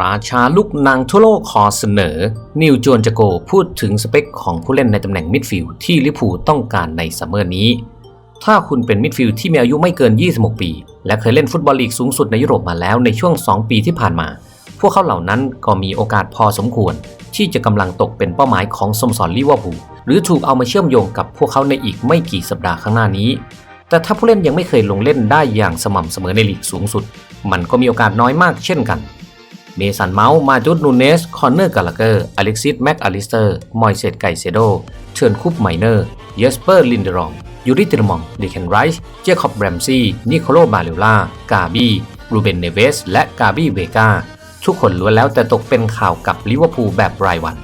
ราชาลูกนางทั่วโลกขอเสนอ นิวโจนจโกพูดถึงสเปคของผู้เล่นในตำแหน่งมิดฟิลด์ที่ลิพูต้องการในซัมเมอร์นี้ ถ้าคุณเป็นมิดฟิลด์ที่มีอายุไม่เกิน 26 ปี และเคยเล่นฟุตบอลลีกสูงสุดในยุโรปมาแล้วในช่วง 2 ปีที่ผ่านมา พวกเขาเหล่านั้นก็มีโอกาสพอสมควร ที่จะกำลังตกเป็นเป้าหมายของสโมสรลิเวอร์พูลหรือถูกเอามาเชื่อมโยงกับพวกเขาในอีกไม่กี่สัปดาห์ข้างหน้านี้แต่ถ้าผู้เล่นยังไม่เคยลงเล่นได้อย่างสม่ำเสมอในลีกสูงสุด มันก็มีโอกาสน้อยมากเช่นกัน เมสันเมาส์ มาจุดนูเนส คอนเนอร์กาลาเกอร์ อเล็กซิส แม็กอลิสเตอร์ มอยเซตไกเซโด เชิร์นคุปไมเนอร์ เยสเปอร์ ลินเดรอง ยูริติรมองดิเคนไรส์ เจคอบแรมซี่ นิโคโลบาเลล่า กาบีรูเบน เนเวส และกาบีเวกาทุกคนล้วนแล้วแต่ตกเป็นข่าวกับลิเวอร์พูลแบบรายวัน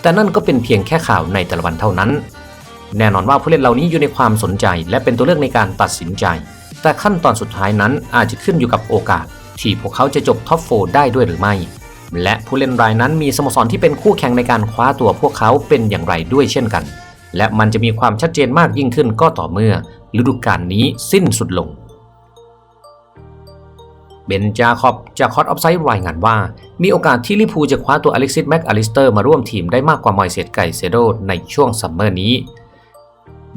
แต่นั่นก็เป็นเพียงแค่ข่าวในแต่ละวันเท่านั้น แน่นอนว่าผู้เล่นเหล่านี้อยู่ในความสนใจ และเป็นตัวเลือกในการตัดสินใจ แต่ขั้นตอนสุดท้ายนั้นอาจจะขึ้นอยู่กับโอกาส ที่พวกเขาจะจบท็อปโฟได้ด้วยหรือไม่ และผู้เล่นรายนั้นมีสโมสรที่เป็นคู่แข่งในการคว้าตัวพวกเขาเป็นอย่างไรด้วยเช่นกัน และมันจะมีความชัดเจนมากยิ่งขึ้นก็ต่อเมื่อฤดูกาลนี้สิ้นสุดลง เบนจาคอบจากคอตออฟไซด์รายงานว่า มีโอกาสที่ลิพูจะคว้าตัวอเล็กซิสแม็กอลิสเตอร์มาร่วมทีมได้มากกว่ามอยเซตไก่เซโดในช่วงซัมเมอร์นี้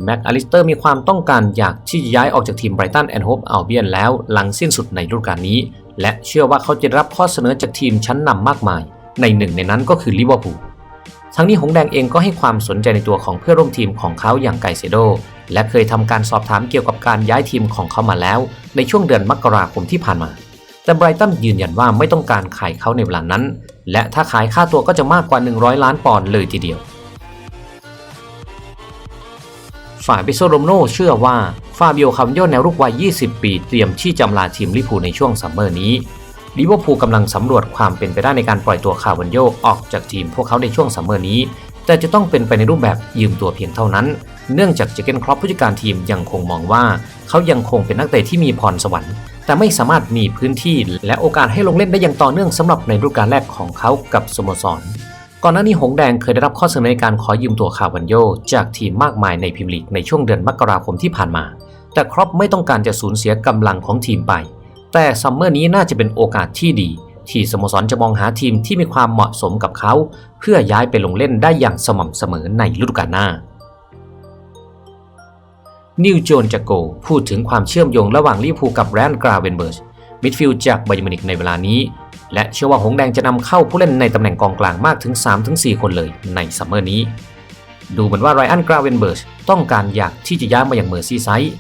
แม็กอลิสเตอร์มีความต้องการอยากที่จะย้ายออกจากทีมไบรตันแอนด์โฮปอัลเบียนแล้วหลังสิ้นสุดในฤดูกาลนี้ และเชื่อว่าเขาจะรับข้อเสนอจากทีมชั้นนำมากมาย ในหนึ่งในนั้นก็คือลิเวอร์พูลทั้งนี้หงแดงเองก็ให้ความสนใจในตัวของเพื่อนร่วมทีมของเขาอย่างไกเซโด และเคยทำการสอบถามเกี่ยวกับการย้ายทีมของเขามาแล้ว ในช่วงเดือนมกราคมที่ผ่านมา แต่ไบรตันยืนยันว่าไม่ต้องการขายเขาในเวลานั้น และถ้าขายค่าตัวก็จะมากกว่า 100 ล้านปอนด์เลยทีเดียว ฝ่ายเบโซโรมโนเชื่อว่าาบิโอคาร์โยแนวรุกวัย 20 ปี เตรียมที่จะลาทีมลิเวอร์พูลในช่วงซัมเมอร์นี้ลิเวอร์พูลกำลังสำรวจความเป็นไปได้ในการปล่อยตัวคาวันโยออกจากทีมพวกเขาในช่วงซัมเมอร์นี้ แต่จะต้องเป็นไปในรูปแบบยืมตัวเพียงเท่านั้น เนื่องจากเจเกนครอปผู้จัดการทีมยังคงมองว่า เขายังคงเป็นนักเตะที่มีพรสวรรค์ แต่ไม่สามารถมีพื้นที่และโอกาสให้ลงเล่นได้อย่างต่อเนื่องสำหรับในฤดูกาลแรกของเขากับสโมสร ก่อนหน้านี้หงแดงเคยได้รับข้อเสนอในการขอยืมตัวคาวันโยจากทีมมากมายในพรีเมียร์ลีกในช่วงเดือนมกราคมที่ผ่านมา แต่ครอปไม่ต้องการจะสูญเสียกำลังของทีมไป แต่ซัมเมอร์นี้น่าจะเป็นโอกาสที่ดี ที่สโมสรจะมองหาทีมที่มีความเหมาะสมกับเขา เพื่อย้ายไปลงเล่นได้อย่างสม่ำเสมอในฤดูกาลหน้านิวโจนจากโกพูดถึงความเชื่อมโยงระหว่างลิเวอร์พูลกับแรนกราเวนเบิร์สมิดฟิลด์จากไบายมินิกในเวลานี้ และเชื่อว่าหงแดงจะนำเข้าผู้เล่นในตำแหน่งกองกลางมากถึง 3-4 คนเลยในซัมเมอร์นี้ ดูเหมือนว่าไรอันกราเวนเบิร์สต้องการอยากที่จะย้ายมาอย่างเมอร์ซีไซด์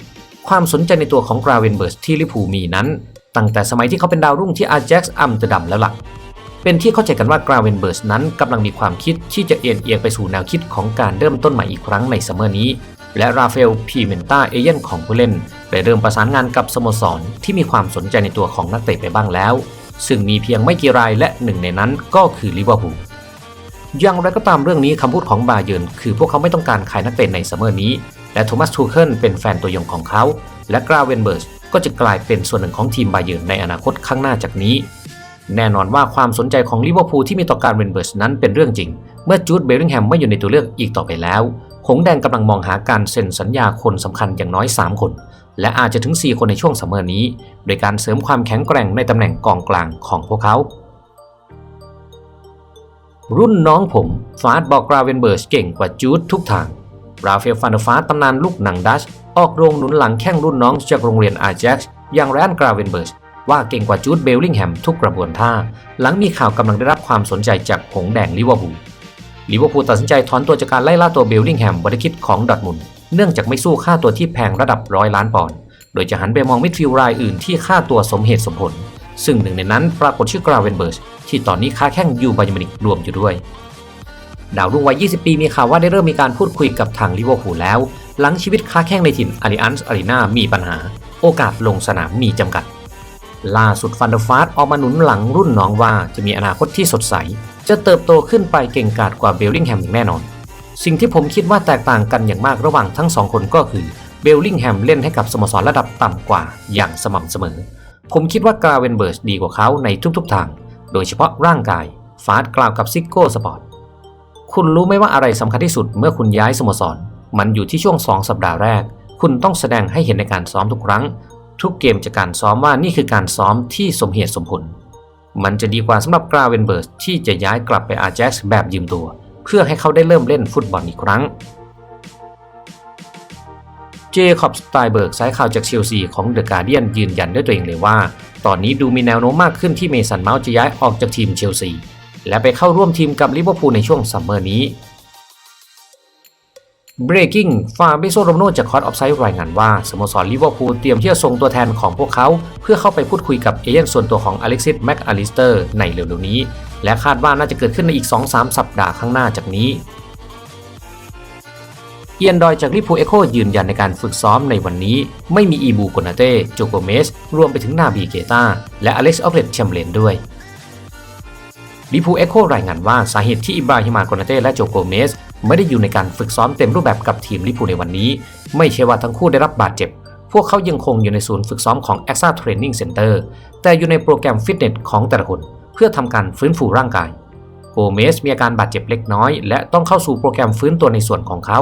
ความสนใจในตัวของกราเวนเบิร์สที่ลิพูมีนั้น ตั้งแต่สมัยที่เขาเป็นดาวรุ่งที่อาร์เจ็กซ์อัมสเตอร์ดัมแล้วล่ะ เป็นที่เข้าใจกันว่ากราเวนเบิร์สนั้นกำลังมีความคิดที่จะเอียงเอียงไปสู่แนวคิดของการเริ่มต้นใหม่อีกครั้งในซัมเมอร์นี้ และราฟาเอลพีเมนตาเอเย่นของผู้เล่นได้เริ่มประสานงานกับสโมสรที่มีความสนใจในตัวของนักเตะไปบ้างแล้ว ซึ่งมีเพียงไม่กี่รายและหนึ่งในนั้นก็คือลิเวอร์พูล อย่างไรก็ตามเรื่องนี้คำพูดของบาเยิร์นคือพวกเขาไม่ต้องการขายนักเตะในซัมเมอร์นี้ และโทมัสทูเคิลเป็นแฟนตัวยงของเขา และกราเวนเบิร์สก็จะกลายเป็นส่วนหนึ่งของทีมบาเยิร์นในอนาคตข้างหน้าจากนี้ แน่นอนว่าความสนใจของลิเวอร์พูลที่มีต่อการเวนเบิร์สนั้นเป็นเรื่องจริง เมื่อจูดเบลลิงแฮมไม่อยู่ในตัวเลือกอีกต่อไปแล้ว หงแดงกำลังมองหาการเซ็นสัญญาคนสำคัญอย่างน้อย 3 คน และอาจจะถึง 4 คนในช่วงซัมเมอร์นี้ โดยการเสริมความแข็งแกร่งในตำแหน่งกองกลางของพวกเขา รุ่นน้องผมฟาดบอกราเวนเบิร์สเก่งกว่าจูดทุกทาง ราเฟลฟานอร์ฟาตำนานลูกหนังดัช ออกโรงหนุนหลังแข้งรุ่นน้องจากโรงเรียนอาร์แจ็กอย่างแรนกราเวนเบิร์สว่าเก่งกว่าจูดเบลลิงแฮมทุกกระบวนท่า หลังมีข่าวกำลังได้รับความสนใจจากหงแดงลิเวอร์พูลลิเวอร์พูลตัดสินใจถอนตัวจากการไล่ล่าตัวเบลลิงแฮมบริคิดของดอทมุนเนื่องจากไม่สู้ค่าตัวที่แพงระดับร้อยล้านปอนด์โดยจะหันไปมองมิดฟิลด์รายอื่นที่ค่าตัวสมเหตุสมผล ซึ่งหนึ่งในนั้นปรากฏชื่อกราเวนเบิร์สที่ตอนนี้ค้าแข้งอยู่ไบาเยอร์มินิกรวมอยู่ด้วย ดาวรุ่งวัย 20 ปีมีข่าวว่าได้เริ่มมีการพูดคุยกับทางลิเวอร์พูลแล้ว หลังชีวิตค้าแข้งในถิ่นอาริอันส์อารีนามีปัญหา โอกาสลงสนามมีจำกัด ล่าสุดฟันเดอร์ฟาสออกมาหนุนหลังรุ่นน้องว่าจะมีอนาคตที่สดใส จะเติบโตขึ้นไปเก่งกาจกว่าเบลลิงแฮมอย่างแน่นอน สิ่งที่ผมคิดว่าแตกต่างกันอย่างมากระหว่างทั้งสองคนก็คือเบลลิงแฮมเล่นให้กับสโมสรระดับต่ำกว่าอย่างสม่ำเสมอ ผมคิดว่ากราเวนเบิร์สดีกว่าเขาในทุกๆทาง โดยเฉพาะร่างกาย ฟาสกล่าวกับซิโก้สปอร์ต คุณรู้ไหมว่าอะไรสำคัญที่สุดเมื่อคุณย้ายสโมสร มันอยู่ที่ช่วง 2 สัปดาห์แรก คุณต้องแสดงให้เห็นในการซ้อมทุกครั้ง ทุกเกมจากการซ้อมว่านี่คือการซ้อมที่สมเหตุสมผล มันจะดีกว่าสำหรับกราเวนเบิร์สที่จะย้ายกลับไปอาแจ็กซ์แบบยืมตัว เพื่อให้เขาได้เริ่มเล่นฟุตบอลอีกครั้ง เจคอบสไตเบิร์กสายข่าวจากเชลซีของเดอะการ์เดียนยืนยันด้วยตัวเองเลยว่า ตอนนี้ดูมีแนวโน้มมากขึ้นที่เมสันเมาส์จะย้ายออกจากทีมเชลซี และไปเข้าร่วมทีมกับลิเวอร์พูลในช่วงซัมเมอร์นี้ Breaking ฟาเบโซโรโนจากคอร์ออฟไซด์รายงานว่าสโมสรลิเวอร์พูลเตรียมที่จะส่งตัวแทนของพวกเขา เพื่อเข้าไปพูดคุยกับเอเย่นส่วนตัวของอเล็กซิสแม็กอลิสเตอร์ในเร็วๆนี้ และคาดว่าน่าจะเกิดขึ้นในอีก 2-3 สัปดาห์ข้างหน้าจากนี้ เอียนดอยจากลิพูเอโคยืนยันในการฝึกซ้อมในวันนี้ ไม่มีอีบูโกนาเต้โจโกเมส รวมไปถึงนาบีเกตาและอเล็กซ์ออฟเลตแชมเลนด้วยลิพูเอโครายงานว่าสาเหตุที่อิบราฮิมาโกนาเต้และโจโกเมส ไม่ได้อยู่ในการฝึกซ้อมเต็มรูปแบบกับทีมลิพูในวันนี้ ไม่ใช่ว่าทั้งคู่ได้รับบาดเจ็บ พวกเขายังคงอยู่ในศูนย์ฝึกซ้อมของ a x a Training Center แต่อยู่ในโปรแกรมฟิตเนสของแต่ละคนเพื่อทำการฟื้นฟูร่างกาย โกเมสมีอาการบาดเจ็บเล็กน้อย และต้องเข้าสู่โปรแกรมฟื้นตัวในส่วนของเขา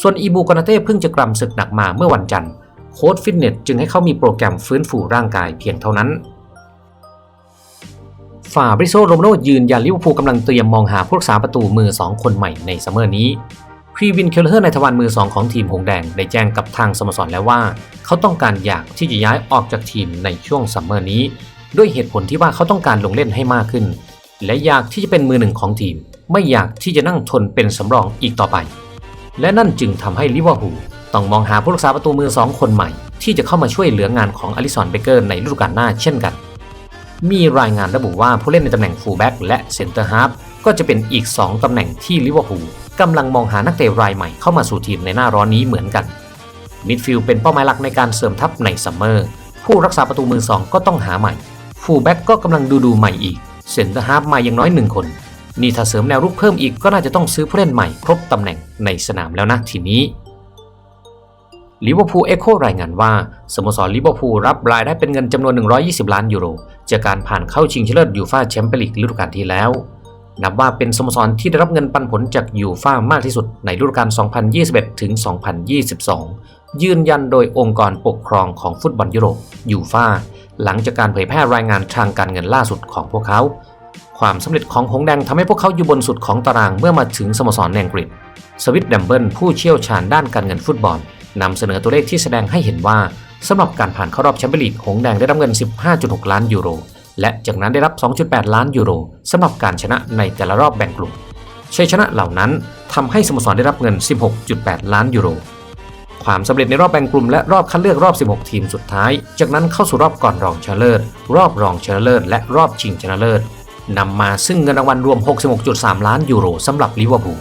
ส่วนอีบูกอนาเต้เพิ่งจะกลับศึกหนักมาเมื่อวันจันทร์โค้ชฟิตเนสจึงให้เขามีโปรแกรมฟื้นฟูร่างกายเพียงเท่านั้นฟาบริโซโรมโนยืนยันลิเวอร์พูลกำลังเตรียมมองหาผู้รักษาประตูมือ 2 คนใหม่ในซัมเมอร์นี้ครีวินเคลเลอร์ในทวารมือ 2 ของทีมหงแดงได้แจ้งกับทางสโมสรแล้วว่า เขาต้องการอยากที่จะย้ายออกจากทีมในช่วงซัมเมอร์นี้ ด้วยเหตุผลที่ว่าเขาต้องการลงเล่นให้มากขึ้น และอยากที่จะเป็นมือหนึ่งของทีม ไม่อยากที่จะนั่งทนเป็นสำรองอีกต่อไป และนั่นจึงทำให้ลิเวอร์พูลต้องมองหาผู้รักษาประตูมือ2คนใหม่ ที่จะเข้ามาช่วยเหลืองานของอลิสันเบเกอร์ในฤดูกาลหน้าเช่นกัน มีรายงานระบุว่าผู้เล่นในตำแหน่งฟูลแบ็กและเซนเตอร์ฮาฟก็จะเป็นอีก 2 ตำแหน่งที่ลิเวอร์พูลกำลังมองหานักเตะรายใหม่เข้ามาสู่ทีมในหน้าร้อนนี้เหมือนกัน มิดฟิลด์เป็นเป้าหมายหลักในการเสริมทัพในซัมเมอร์ผู้รักษาประตูมือ2ก็ต้องหาใหม่ฟูลแบ็กก็กำลังดูดูใหม่อีกเซนเตอร์ฮาฟมาอย่างน้อยหนึ่งคน นี่ถ้าเสริมแนวรุกเพิ่มอีกก็น่าจะต้องซื้อผู้เล่นใหม่ครบตำแหน่งในสนามแล้วนะทีนี้ลิเวอร์พูลเอ็โครายงานว่า สโมสรลิเวอร์พูลรับรายได้เป็นเงินจำนวน 120 ล้านยูโร จากการผ่านเข้าชิงชนะเลิศยูฟ่าแชมเปี้ยนลีกฤดูกาลที่แล้ว นับว่าเป็นสโมสรที่ได้รับเงินปันผลจากยูฟ่ามากที่สุดในฤดูกาล 2021 ถึง 2022 ยืนยันโดยองค์กรปกครองของฟุตบอลยุโรปยูฟ่าหลังจากการเผยแพร่รายงานทางการเงินล่าสุดของพวกเขา ความสำเร็จของหงแดงทำให้พวกเขาอยู่บนสุดของตารางเมื่อมาถึงสโมสรในอังกฤษ สวิตแดมเบิลผู้เชี่ยวชาญด้านการเงินฟุตบอลนำเสนอตัวเลขที่แสดงให้เห็นว่าสำหรับการผ่านเข้ารอบแชมเปี้ยนลีกหงแดงได้รับเงิน 15.6 ล้านยูโร และจากนั้นได้รับ 2.8 ล้านยูโรสำหรับการชนะในแต่ละรอบแบ่งกลุ่มชัยชนะเหล่านั้นทำให้สโมสรได้รับเงิน 16.8 ล้านยูโร ความสำเร็จในรอบแบ่งกลุ่มและรอบคัดเลือกรอบ 16 ทีมสุดท้าย จากนั้นเข้าสู่รอบก่อนรองชนะเลิศ รอบรองชนะเลิศและรอบชิงชนะเลิศ นำมาซึ่งเงินรางวัลรวม 66.3 ล้านยูโรสำหรับลิเวอร์พูล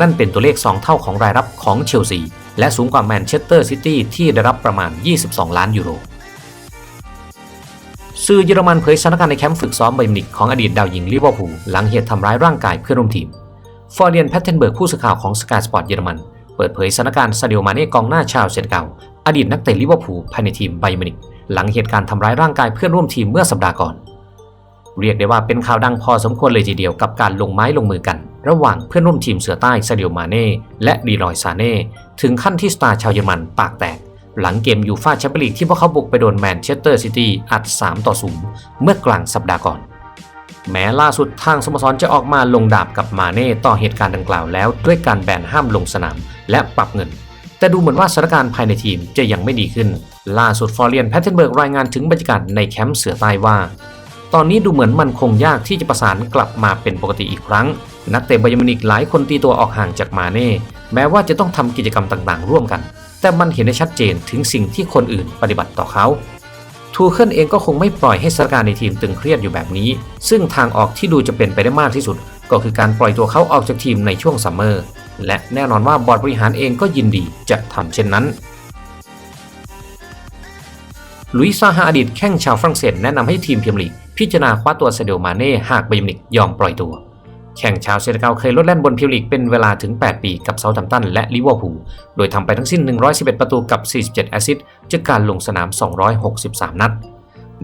นั่นเป็นตัวเลข 2 เท่าของรายรับของเชลซี และสูงกว่าแมนเชสเตอร์ซิตี้ที่ได้รับประมาณ 22 ล้านยูโรสื่อเยอรมันเผยสถานการณ์ในแคมป์ฝึกซ้อมไบมินิกของอดีตดาวหญิงลิเวอร์พูลหลังเหตุทำร้ายร่างกายเพื่อนร่วมทีม ฟอร์เรียนแพทเทนเบิร์กผู้สื่อข่าวของสกายสปอร์ตเยอรมัน เปิดเผยสถานการณ์ซาเดิโอมาเน่กองหน้าชาวเซนเกาอดีตนักเตะลิเวอร์พูลภายในทีมไบมินิกหลังเหตุการณ์ทำร้ายร่างกายเพื่อนร่วมทีมเมื่อสัปดาห์ก่อน เรียกได้ว่าเป็นข่าวดังพอสมควรเลยทีเดียวกับการลงไม้ลงมือกัน ระหว่างเพื่อนร่วมทีมเสือใต้ซาดิโอมาเน่และดีลอยซาเน่ถึงขั้นที่สตาร์ชาวเยอรมันปากแตก หลังเกมยูฟ่าแชมเปี้ยนลีกที่พวกเขาบุกไปโดนแมนเชสเตอร์ซิตี้อัด 3 ต่อ0เมื่อกลางสัปดาห์ก่อน แม้ล่าสุดทางสโมสรจะออกมาลงดาบกับมาเน่ต่อเหตุการณ์ดังกล่าวแล้ว ด้วยการแบนห้ามลงสนาม และปรับเงิน แต่ดูเหมือนว่าสถานการณ์ภายในทีมจะยังไม่ดีขึ้น ล่าสุดฟอร์เรียนแพทเทนเบิร์กรายงานถึงบรรยากาศในแคมป์เสือใต้ว่า ตอนนี้ดูเหมือนมันคงยากที่จะประสานกลับมาเป็นปกติอีกครั้ง นักเตะบายมินิกหลายคนตีตัวออกห่างจากมาเน่แม้ว่าจะต้องทำกิจกรรมต่างๆ ร่วมกัน แต่มันเห็นได้ชัดเจนถึงสิ่งที่คนอื่นปฏิบัติต่อเขาทูเคิลเองก็คงไม่ปล่อยให้สถานการณ์ในทีมตึงเครียดอยู่แบบนี้ ซึ่งทางออกที่ดูจะเป็นไปได้มากที่สุด ก็คือการปล่อยตัวเขาออกจากทีมในช่วงซัมเมอร์ และแน่นอนว่าบอร์ดบริหารเองก็ยินดีจะทำเช่นนั้นลุยซาฮาอดีตแข้งชาวฝรั่งเศสแนะนำให้ทีมพรีเมียร์ลีก พิจารณาคว้าตัวเซเดลมาเน่หากไบยร์นมิกยอมปล่อยตัว แข่งชาวเซเนกัลเคยลดแล่นบนพรีเมียร์ลีกเป็นเวลาถึง 8 ปีกับเซาท์แฮมป์ตันและลิเวอร์พูล โดยทำไปทั้งสิ้น 111 ประตูกับ 47 แอสซิสต์จากการลงสนาม 263 นัด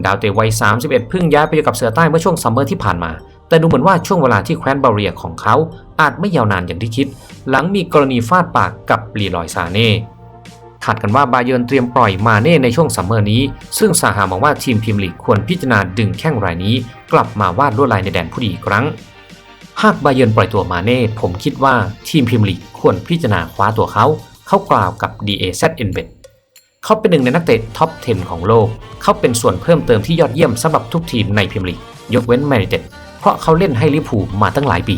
ดาวเตะวัย 31 เพิ่งย้ายไปอยู่กับเสือใต้เมื่อช่วงซัมเมอร์ที่ผ่านมา แต่ดูเหมือนว่าช่วงเวลาที่แคว้นบาเรียของเขาอาจไม่ยาวนานอย่างที่คิด หลังมีกรณีฟาดปากกับลีลอยซาเน่ คาดกันว่าบาเยิร์นเตรียมปล่อยมาเน่ในช่วงซัมเมอร์นี้ ซึ่งสาหามองว่าทีมพรีเมียร์ลีกควรพิจารณาดึงแข้งรายนี้ กลับมาวาดลวดลายในแดนผู้ดีอีกครั้ง หากบาเยิร์นปล่อยตัวมาเน่ผมคิดว่าทีมพรีเมียร์ลีกควรพิจารณาคว้าตัวเขา เขากล่าวกับ DAZ n b e t เขาเป็นหนึ่งในนักเตะท็อป 10 ของโลก เขาเป็นส่วนเพิ่มเติมที่ยอดเยี่ยมสำหรับทุกทีมในพรีเมียร์ลีกยกเว้นแมนยูเต็ดเพราะเขาเล่นให้ลิเวอร์พูลมาตั้งหลายปี